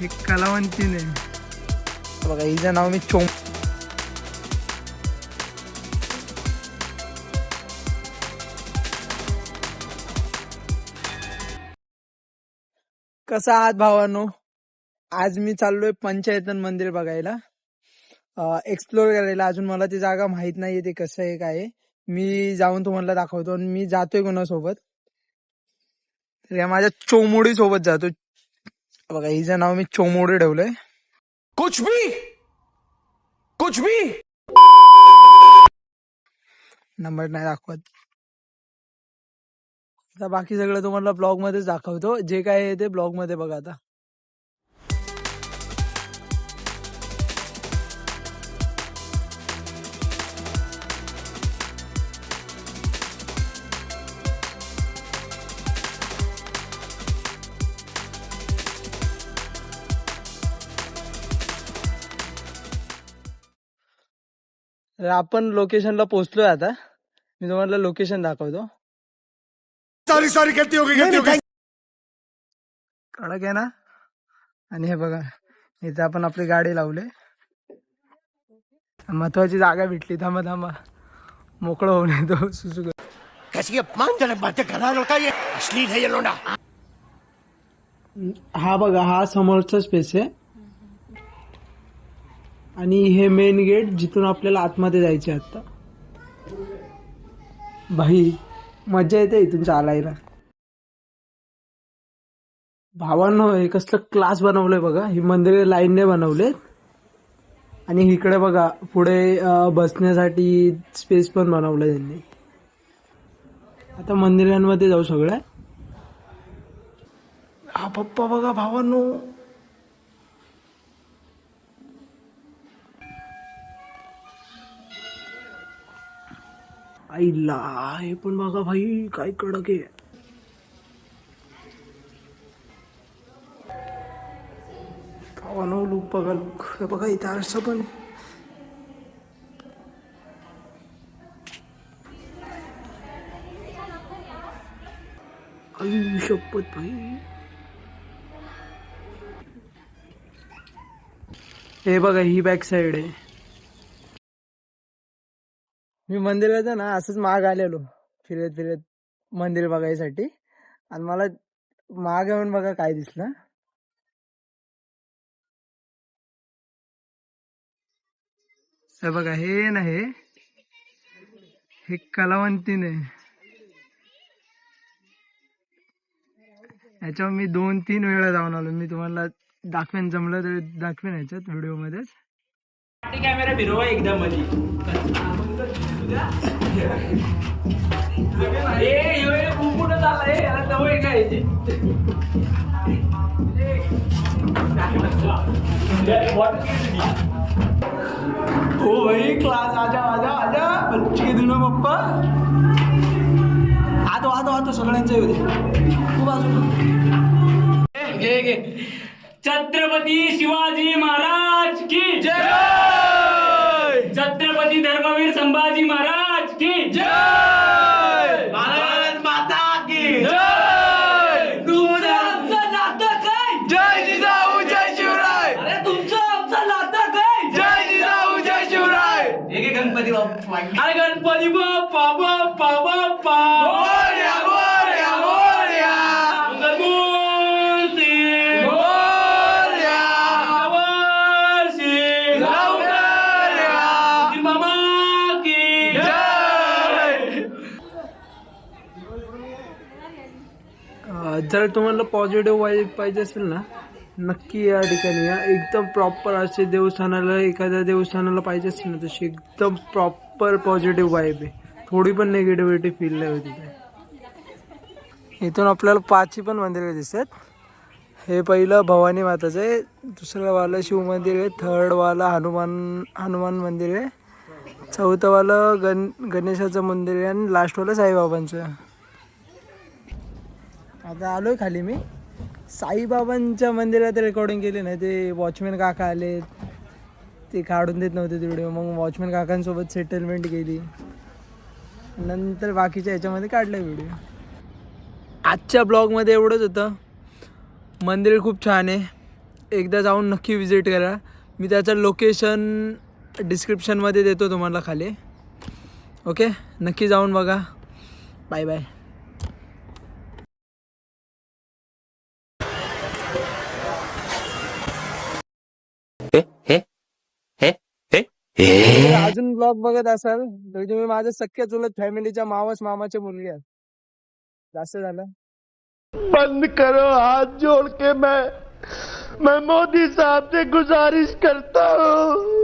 हे कलावंती नाही बघा हिचं नाव मी चोम कसा आहात भावानो? आज मी चाललोय पंचायतन मंदिर बघायला. एक्सप्लोर करायला. अजून मला ती जागा माहीत नाहीये ते कसं आहे काय मी जाऊन तुम्हाला दाखवतो आणि मी जातोय कोणासोबत. या माझ्या चोमोडी सोबत जातो बघा हिचं नाव मी चोमोडी ठेवलंय. कुछ भी! कुछ भी! नंबर नाही दाखवत. आता बाकी सगळं तुम्हाला ब्लॉग मध्येच दाखवतो. जे काय आहे ते ब्लॉगमध्ये बघा आता. तर आपण लोकेशनला पोहोचलोय आता. मी तुम्हाला लोकेशन दाखवतो. सॉरी सॉरी गलती हो गई गलती हो गई. कडक आहे ना? आणि हे बघा इथे आपण आपली गाडी लावले. महत्वाची जागा भेटली. थांबा थांबा. मोकळं होऊन येतो. सुसू कैसी अपमानजनक बातें कर रहा है लड़का ये अश्लील है ये लोना हा बघा हा समोरचा स्पेस आहे. आणि हे मेन गेट जिथून आपल्याला आतमध्ये जायचे आता. भाई मजा येते इथून चालायला. भावांनो हे कसलं क्लास बनवलंय बघा. ही मंदिरे लाईनने बनवलेत. आणि इकडे बघा पुढे बसण्यासाठी स्पेस पण बनवलं त्यांनी. आता मंदिरांमध्ये जाऊ सगळ्या. हा पप्पा बघा भावांनो. आईला हे पण बघा भाई काय कडक आहे. हो लूक लुक बघा लुक. हे बघा इथे आरसा पण आई शपथ भाई. हे बघा ही बॅक साइड आहे. मी मंदिरात ना असंच माग आलेलो फिरत फिरत मंदिर बघायसाठी. आणि मला माग येऊन बघा काय दिसलं. बघा हे ना हे. हे कलावंतीने. याच्यावर मी दोन तीन वेळा जाऊन आलो. मी तुम्हाला दाखवेन जमलं तर दाखवेन याच्यात व्हिडिओ मध्येच कॅमेरा फिरव एकदम मधी. ए खूप मोठं झालं. याला काय ओ हो, भाई क्लास आजा आजा आजा. बच्चे के पप्पा. आतो आतो आतो सगळ्यांचं येऊ दे घे घे छत्रपती शिवाजी महाराज की जय छत्रपती धर्मवीर संभाजी महाराज की जय! भारत माता की जय! तुमचं आमचं नातं काय? जय जिजाऊ जय शिवराय! अरे तुमचं आमचं नातं काय? जय जिजाऊ जय शिवराय! हे गणपती बाप्पा. अरे गणपती बाप्पा बाप्पा जर तुम्हाला पॉझिटिव्ह वाईब पाहिजे असेल ना नक्की या ठिकाणी या. एकदम प्रॉपर असे देवस्थानाला एखाद्या देवस्थानाला पाहिजे असेल ना तशी एकदम प्रॉपर पॉझिटिव्ह वाईब आहे. थोडी पण निगेटिव्हिटी फील नाही होती तिथे इथून आपल्याला पाचही पण मंदिरं दिसतात. हे पहिलं भवानी माताचं आहे. दुसरं वालं शिव मंदिर आहे. थर्डवाला हनुमान हनुमान मंदिर आहे. चौथं वालं गण गणेशाचं मंदिर आहे. आणि लास्टवालं साईबाबांचं. आता आलोय खाली मी. साईबाबांच्या मंदिरात रेकॉर्डिंग केली नाही. ते वॉचमॅन काका आले ते काढून देत नव्हते ते व्हिडिओ मग वॉचमॅन काकांसोबत सेटलमेंट केली. नंतर बाकीच्या ह्याच्यामध्ये काढला व्हिडिओ आजच्या ब्लॉगमध्ये एवढंच होतं. मंदिर खूप छान आहे. एकदा जाऊन नक्की विजिट करा. मी त्याचं लोकेशन डिस्क्रिप्शनमध्ये देतो तुम्हाला खाली. ओके नक्की जाऊन बघा. बाय बाय अजून ब्लॉग बघत असाल तर तुम्ही माझ्या सख्या चुलत फॅमिलीच्या मावस मामाचे मुलगे आहेत. जास्त झालं. बंद करो हाथ जोड़ के मैं मैं मोदी साहब से गुजारिश करता हूँ.